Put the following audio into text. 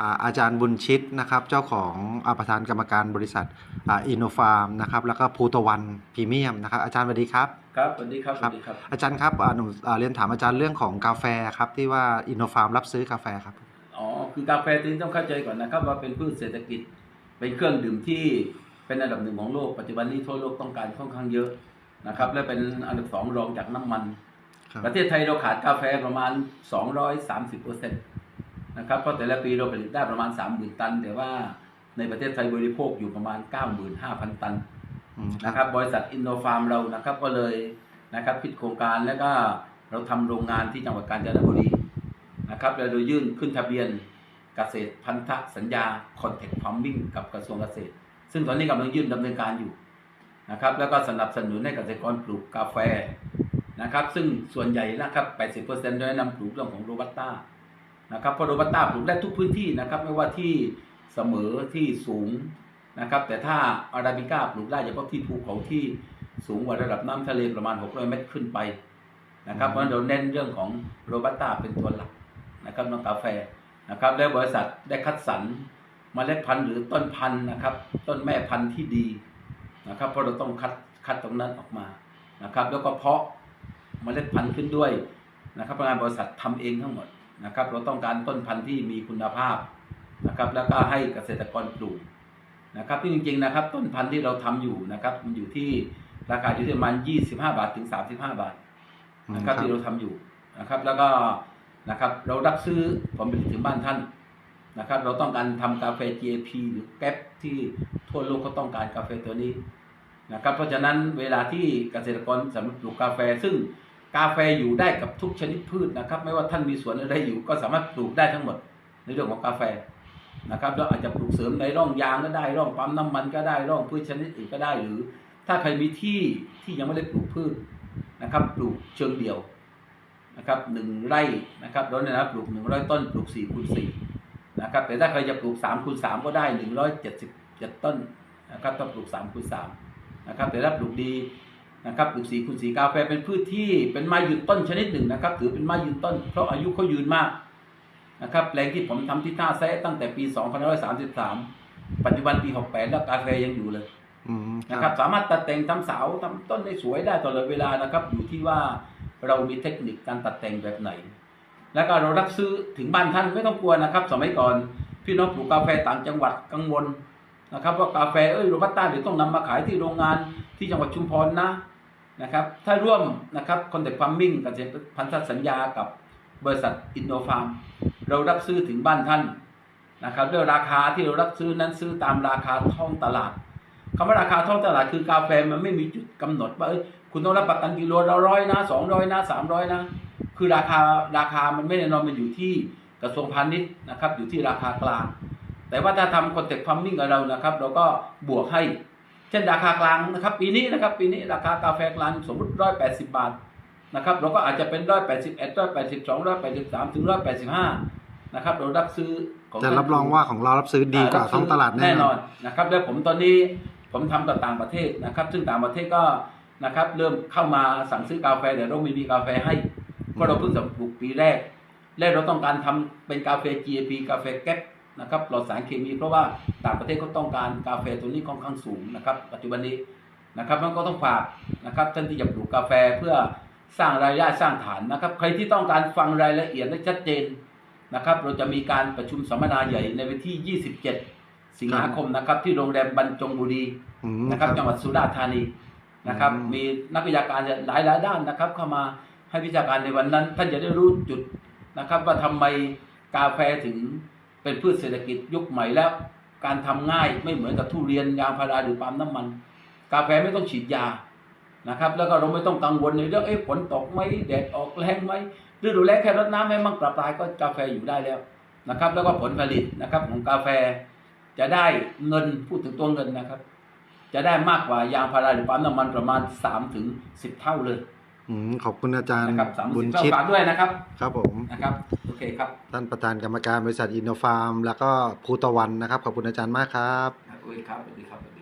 อ่าอาจารย์บุญชิตนะครับเจ้าของอาประธานกรรมการบริษัทอินโนฟาร์มนะครับแล้วก็ภูตะวันพรีเมียมนะครับอาจารย์สวัสดีครับครับสวัสดีครับสครับวัสดีครับ อาจารย์ครับอ่าหนูอ่าเรียนถามอาจารย์เรื่องของกาแฟครับที่ว่าอินโนฟาร์มรับซื้อกาแฟครับอ๋อคือกาแฟตัวนี้ต้องเข้าใจก่อนนะครับว่าเป็นพืชเศรษฐกิจเป็นเครื่องดื่มที่เป็นอันดับหนึ่งของโลกปัจจุบันนี้ทั่วโลกต้องการค่อนข้างเยอะนะครับและเป็นอันดับสองรองจากน้ำมันครับประเทศไทยเราขาดกาแฟประมาณ 230เปอร์เซ็นต์ นะครับเพราะแต่ละปีเราผลิตได้ประมาณ 30,000 ตัน แต่ว่าในประเทศไทยบริโภคอยู่ประมาณ 95,000 ตันอืมนะครับบริษัทอินโนฟาร์มเรานะครับก็เลยนะครับคิดโครงการแล้วก็เราทำโรงงานที่จังหวัดกาญจนบุรีนะครับแล้วเรายื่นขึ้นทะเบียนเกษตรพันธสัญญา Contact Farming กับกระทรวงเกษตร ซึ่งตอนนี้กำลังยื่นดำเนินการอยู่นะครับแล้วก็สนับสนุนให้เกษตรกรปลูกกาแฟนะครับซึ่งส่วนใหญ่นะครับ 80%โดยนำปลูกเรื่องของโรบัสต้า นะครับเพราะโรบัสต้าปลูกได้ทุกพื้นที่นะครับไม่ว่าที่เสมอที่สูงนะครับ แต่ถ้าอาราบิก้าปลูกได้เฉพาะที่ภูเขาที่สูงกว่าระดับน้ำทะเลประมาณ 600 เมตรขึ้นไปนะครับเพราะนั้นเราเน้นเรื่องของโรบัสต้าเป็นตัวหลักนะครับน้องกาแฟนะครับ แล้วบริษัทได้คัดสรรเมล็ดพันธุ์หรือต้นพันธุ์นะครับ ต้นแม่พันธุ์ที่ดีนะครับ เพราะเราต้องคัดคัดตรงนั้นออกมานะครับ แล้วก็เพาะเมล็ดพันธุ์ขึ้นด้วยนะครับพนักงานบริษัททำเองทั้งหมด นะครับ เราต้องการต้นพันธุ์ที่มีคุณภาพนะครับ แล้วก็ให้เกษตรกรปลูกนะครับที่จริงๆนะครับ ต้นพันธุ์ที่เราทำอยู่นะครับ มันอยู่ที่ราคาอยู่ที่ประมาณ25 บาทถึง 35 บาทนะครับ ที่เราทำอยู่นะครับ แล้วก็นะครับ เรารับซื้อผลผลิตถึงบ้านท่านนะครับ เราต้องการทำกาแฟ GAP หรือแก๊ปที่ทั่วโลกเขาต้องการกาแฟตัวนี้นะครับ เพราะฉะนั้นเวลาที่เกษตรกรสามารถปลูกกาแฟซึ่ง กาแฟอยู่ได้กับทุกชนิดพืชนะครับ ไม่ว่าท่านมีสวนอะไรอยู่ก็สามารถปลูกได้ทั้งหมดในเรื่องของกาแฟนะครับแล้วอาจจะปลูกเสริมในร่องยางก็ได้ร่องปั๊มน้ำมันก็ได้ร่องพืชชนิดอื่นก็ได้ หรือถ้าใครมีที่ที่ยังไม่ได้ปลูกพืชนะครับ ปลูกเชิงเดี่ยวนะครับหนึ่งไร่นะครับเราเนี่ยนะปลูกหนึ่งร้อยต้นปลูกสี่คูณสี่นะครับแต่ถ้าใครจะปลูกสามคูณสามก็ได้หนึ่งร้อยเจ็ดสิบเจ็ดต้นนะครับต้องปลูกสามคูณสามนะครับแต่ถ้าปลูกดี นะครับปลูกสี่คูณสี่กาแฟเป็นพืชที่เป็นไม้ยืนต้นชนิดหนึ่งนะครับ ถือเป็นไม้ยืนต้น เพราะอายุเขายืนมากนะครับแปลงที่ผมทำที่ท่าแซะตั้งแต่ปี2533 ปัจจุบันปี 68 แล้วกาแฟยังอยู่เลยอืมคนะรับครับ สามารถตัดแต่งทำเสาทำต้นได้สวยได้ตลอดเวลานะครับ อยู่ที่ว่าเรามีเทคนิคการตัดแต่งแบบไหน แล้วก็เรารับซื้อถึงบ้านท่านไม่ต้องกลัวนะครับ สมัยก่อนพี่น้องปลูกกาแฟต่างจังหวัดกังวลนะครับว่ากาแฟเอ้ยโรบัสต้าเดี๋ยวต้องนำมาขายที่โรงงานที่จังหวัดชุมพรนะ นะครับ ถ้าร่วมนะครับคอนเทคฟาร์มมิ่งกับพันธสัญญากับบริษัทอินโนฟาร์มเรารับซื้อถึงบ้านท่านนะครับด้วยราคาที่เรารับซื้อนั้นซื้อตามราคาท้องตลาดคำว่าราคาท้องตลาดคือกาแฟมันไม่มีจุดกำหนดว่าเอ้ยคุณต้องรับประกันกิโลละร้อยนะสองร้อยนะสามร้อยนะ คือราคาราคามันไม่แน่นอนมันอยู่ที่กระทรวงพาณิชย์นะครับอยู่ที่ราคากลาง แต่ว่าถ้าทำคอนเทคฟาร์มิ่งกับเรานะครับ เราก็บวกให้ เช่นราคากลางนะครับ ปีนี้นะครับ ปีนี้ราคากาแฟกลางสมมติร้อยแปดสิบบาทนะครับเราก็อาจจะเป็นร้อยแปดสิบเอ็ดร้อยแปดสิบสองร้อยแปดสิบสามถึงร้อยแปดสิบห้านะครับเรารับซื้อของจะรับรองว่าของเรารับซื้อดีกว่าท้องตลาดแน่แน่นนออนนนะครับแล้วผมตอนนี้ผมทำกับต่างประเทศนะครับ ซึ่งต่างประเทศก็นะครับเริ่มเข้ามาสั่งซื้อกาแฟเดี๋ยวเราไม่มีกาแฟให้เพราะเราเพิ่งจะปลูกปีแรก และเราต้องการทำเป็นกาแฟ GAP กาแฟแก๊ป นะครับปลอดสารเคมี เพราะว่าต่างประเทศเขาต้องการกาแฟตัวนี้ค่อนข้างสูงนะครับปัจจุบันนี้นะครับมันก็ต้องฝากนะครับท่านที่จะปลูกกาแฟเพื่อสร้างรายได้สร้างฐานนะครับ ใครที่ต้องการฟังรายละเอียดและชัดเจนนะครับ เราจะมีการประชุมสัมมนาใหญ่ในวันที่ 27 สิงหาคมนะครับ ที่โรงแรมบรรจงบุรีอืมนะครับ จังหวัดสุราษฎร์ธานีนะครับอืมมีนักวิชาการหลายหลายๆด้านนะครับ เข้ามาให้วิชาการในวันนั้น ท่านจะได้รู้จุดนะครับ ว่าทำไมกาแฟถึง เป็นพืชเศรษฐกิจยุคใหม่แล้ว การทำง่ายไม่เหมือนกับทุเรียนยางพาราหรือปาล์มน้ำมัน กาแฟไม่ต้องฉีดยานะครับ แล้วก็เราไม่ต้องกังวลในเรื่องเอ๊ะฝนตกไหมแดดออกแรงไหมฤดูแล้งแค่รดน้ำให้มั่งประปรายก็กาแฟอยู่ได้แล้วนะครับ แล้วก็ผลผลิตนะครับของกาแฟจะได้เงินพูดถึงตัวเงินนะครับ จะได้มากกว่ายางพาราหรือปั๊มน้ำมันประมาณ3ถึง10เท่าเลยอืมขอบคุณอาจารย์นะครับสามบุสิญบเท่าชิตฝากด้วยนะครับ ครับผมนะครับโอ เคครับท่านประธานกรรมการบริษัทอินโนฟาร์ม แล้วก็ภูตะวันนะครับ ขอบคุณอาจารย์มากครับโอเคครับสวัสดีครับ